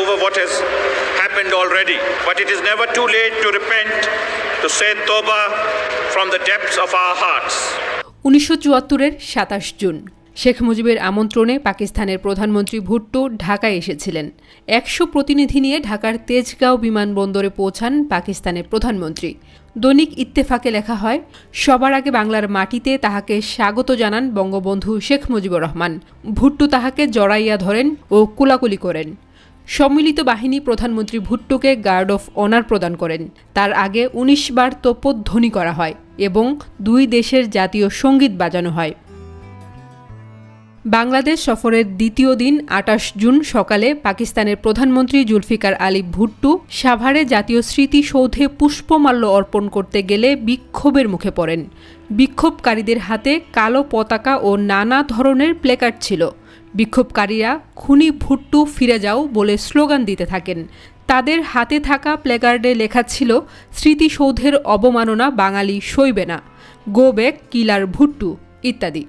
over what has happened already. But it is never too late to repent, to say Toba from the depths of our hearts. Sheikh মুজিবের আমন্ত্রণে পাকিস্তানের প্রধানমন্ত্রী ভুট্টো ঢাকায় এসেছিলেন একশো প্রতিনিধি নিয়ে ঢাকার তেজগাঁও বিমানবন্দরে পৌঁছান পাকিস্তানের প্রধানমন্ত্রী দৈনিক ইত্তেফাকে লেখা হয় সবার আগে বাংলার মাটিতে তাহাকে স্বাগত জানান বঙ্গবন্ধু শেখ মুজিবুর রহমান ভুট্টো তাহাকে জড়াইয়া ধরেন ও কুলাকুলি করেন সম্মিলিত বাহিনী প্রধানমন্ত্রী ভুট্টোকে গার্ড অফ অনার প্রদান করেন। তার আগে ১৯ বার তোপধ্বনি করা হয় এবং দুই দেশের জাতীয় সংগীত বাজানো হয়। বাংলাদেশ সফরের দ্বিতীয় দিন আটাশ জুন সকালে পাকিস্তানের প্রধানমন্ত্রী জুলফিকার আলী ভুট্টু সাভারে জাতীয় স্মৃতিসৌধে পুষ্পমাল্য অর্পণ করতে গেলে বিক্ষোভের মুখে পড়েন। বিক্ষোভকারীদের হাতে কালো পতাকা ও নানা ধরনের প্লেকার্ড ছিল। বিক্ষোভকারীরা, খুনি ভুট্টু ফিরে যাও বলে স্লোগান দিতে থাকেন। তাদের হাতে থাকা প্লেকার্ডে লেখা ছিল, স্মৃতিসৌধের অবমাননা বাঙালি সইবে না। গো ব্যাক কিলার ভুট্টু ইত্যাদি।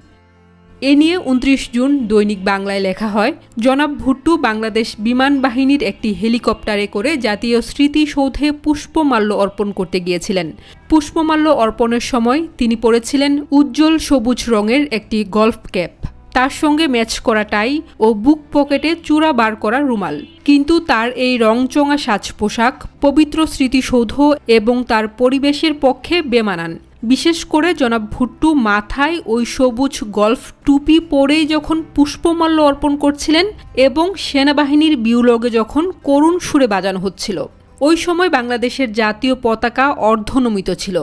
এ নিয়ে উনত্রিশ জুন দৈনিক বাংলায় লেখা হয়, জনাব ভুট্টু বাংলাদেশ বিমান বাহিনীর একটি হেলিকপ্টারে করে জাতীয় স্মৃতিসৌধে পুষ্পমাল্য অর্পণ করতে গিয়েছিলেন। পুষ্পমাল্য অর্পণের সময় তিনি পরেছিলেন উজ্জ্বল সবুজ রঙের একটি গল্ফ ক্যাপ। তার সঙ্গে ম্যাচ করা টাই ও বুক পকেটে চূড়া বার করা রুমাল। কিন্তু তার এই রংচঙা সাজ পোশাক পবিত্র স্মৃতিসৌধ এবং তার পরিবেশের পক্ষে বেমানান। বিশেষ করে জনাব ভুট্টু মাথায় ওই সবুজ গল্ফ টুপি পরেই যখন পুষ্পমাল্য অর্পণ করছিলেন এবং সেনাবাহিনীর বিউলগে যখন করুণ সুরে বাজানো হচ্ছিল। ওই সময় বাংলাদেশের জাতীয় পতাকা অর্ধনমিত ছিল।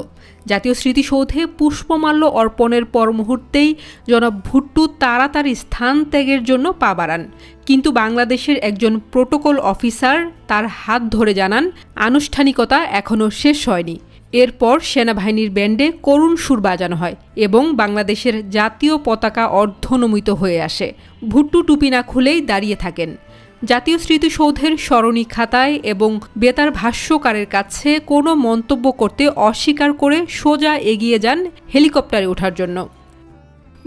জাতীয় স্মৃতিসৌধে পুষ্পমাল্য অর্পণের পর মুহূর্তেই জনাব ভুট্টু তাড়াতাড়ি স্থান ত্যাগের জন্য পা বাড়ান। কিন্তু বাংলাদেশের একজন প্রোটোকল অফিসার তার হাত ধরে জানান, আনুষ্ঠানিকতা এখনও শেষ হয়নি। এরপর সেনাবাহিনীর ব্যান্ডে করুণ সুর বাজানো হয় এবং বাংলাদেশের জাতীয় পতাকা অর্ধনমিত হয়ে আসে। ভুট্টু টুপি না খুলেই দাঁড়িয়ে থাকেন। জাতীয় স্মৃতিসৌধের স্মরণী খাতায় এবং বেতার ভাষ্যকারের কাছে কোনো মন্তব্য করতে অস্বীকার করে সোজা এগিয়ে যান হেলিকপ্টারে ওঠার জন্য।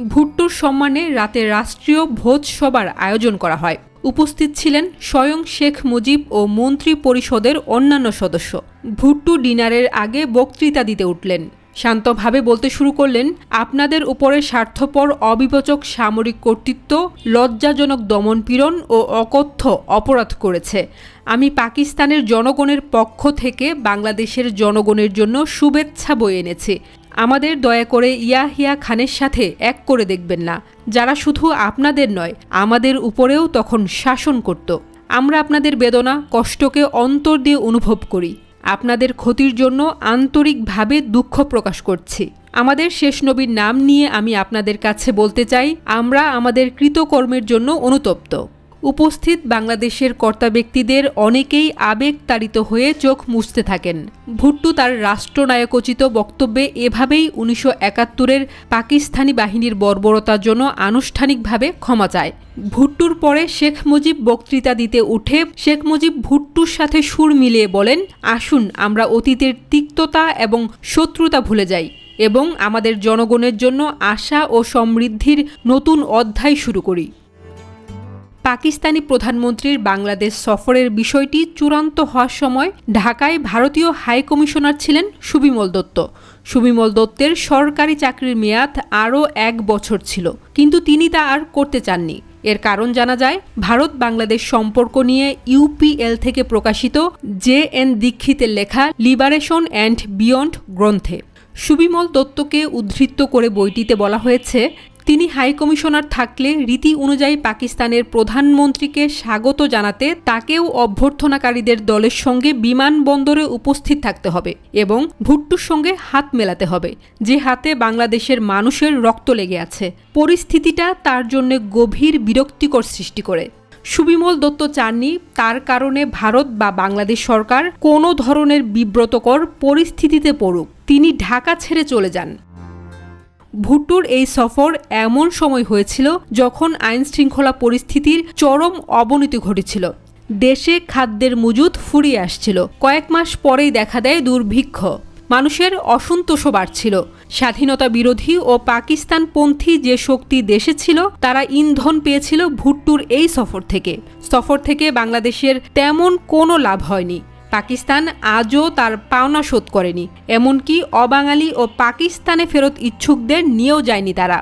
ভুট্টোর সম্মানে রাতে রাষ্ট্রীয় ভোজ সভার আয়োজন করা হয়। উপস্থিত ছিলেন স্বয়ং শেখ মুজিব ও মন্ত্রী পরিষদের অন্যান্য সদস্য। ভুট্টু ডিনারের আগে বক্তৃতা দিতে উঠলেন। শান্তভাবে বলতে শুরু করলেন, আপনাদের উপরে স্বার্থপর, অবিবেচক সামরিক কর্তৃত্ব, লজ্জাজনক দমনপীড়ন ও অকথ্য অপরাধ করেছে। আমি পাকিস্তানের জনগণের পক্ষ থেকে বাংলাদেশের জনগণের জন্য শুভেচ্ছা বয়ে এনেছি। আমাদের দয়া করে ইয়াহিয়া খানের সাথে এক করে দেখবেন না। যারা শুধু আপনাদের নয়, আমাদের উপরেও তখন শাসন করত। আমরা আপনাদের বেদনা, কষ্টকে অন্তর দিয়ে অনুভব করি। আপনাদের ক্ষতির জন্য আন্তরিকভাবে দুঃখ প্রকাশ করছি। আমাদের শেষ নবীর নাম নিয়ে আমি আপনাদের কাছে বলতে চাই, আমরা আমাদের কৃতকর্মের জন্য অনুতপ্ত। উপস্থিত বাংলাদেশের কর্তা ব্যক্তিদের অনেকেই আবেগতাড়িত হয়ে চোখ মুছতে থাকেন। ভুট্টু তার রাষ্ট্রনায়কোচিত বক্তব্যে এভাবেই উনিশশো একাত্তরের পাকিস্তানি বাহিনীর বর্বরতার জন্য আনুষ্ঠানিকভাবে ক্ষমা চায়। ভুট্টুর পরে শেখ মুজিব বক্তৃতা দিতে উঠে শেখ মুজিব ভুট্টুর সাথে সুর মিলিয়ে বলেন, আসুন, আমরা অতীতের তিক্ততা এবং শত্রুতা ভুলে যাই এবং আমাদের জনগণের জন্য আশা ও সমৃদ্ধির নতুন অধ্যায় শুরু করি। পাকিস্তানি প্রধানমন্ত্রীর বাংলাদেশ সফরের বিষয়টি চূড়ান্ত হওয়ার সময় ঢাকায় ভারতীয় হাই কমিশনার ছিলেন সুবিমল দত্ত। সুবিমল দত্তের সরকারি চাকরির মেয়াদ আরও এক বছর ছিল, কিন্তু তিনি তা আর করতে চাননি। এর কারণ জানা যায়, ভারত বাংলাদেশ সম্পর্ক নিয়ে ইউপিএল থেকে প্রকাশিত জে এন দীক্ষিতের লেখা লিবারেশন অ্যান্ড বিয়ন্ড গ্রন্থে। সুবিমল দত্তকে উদ্ধৃত করে বইটিতে বলা হয়েছে তিনি হাই কমিশনার থাকলে রীতি অনুযায়ী পাকিস্তানের প্রধানমন্ত্রীকে স্বাগত জানাতে তাকেও অভ্যর্থনাকারীদের দলের সঙ্গে বিমানবন্দরে উপস্থিত থাকতে হবে এবং ভুট্টুর সঙ্গে হাত মেলাতে হবে, যে হাতে বাংলাদেশের মানুষের রক্ত লেগে আছে। পরিস্থিতিটা তার জন্য গভীর বিরক্তিকর সৃষ্টি করে। সুবিমল দত্ত চাননি, তার কারণে ভারত বা বাংলাদেশ সরকার কোনো ধরনের বিব্রতকর পরিস্থিতিতে পড়ুক। তিনি ঢাকা ছেড়ে চলে যান। ভুট্টুর এই সফর এমন সময় হয়েছিল যখন আইন শৃঙ্খলা পরিস্থিতির চরম অবনতি ঘটেছিল। দেশে খাদ্যের মজুদ ফুরিয়ে আসছিল। কয়েক মাস পরেই দেখা দেয় দুর্ভিক্ষ। মানুষের অসন্তোষও বাড়ছিল। স্বাধীনতা বিরোধী ও পাকিস্তানপন্থী যে শক্তি দেশে ছিল, তারা ইন্ধন পেয়েছিল ভুট্টুর এই সফর থেকে। সফর থেকে বাংলাদেশের তেমন কোনো লাভ হয়নি। পাকিস্তান আজও তার পাওনা শোধ করেনি। এমনকি অবাঙালি ও পাকিস্তানে ফেরত ইচ্ছুকদের নিয়েও যায়নি তারা।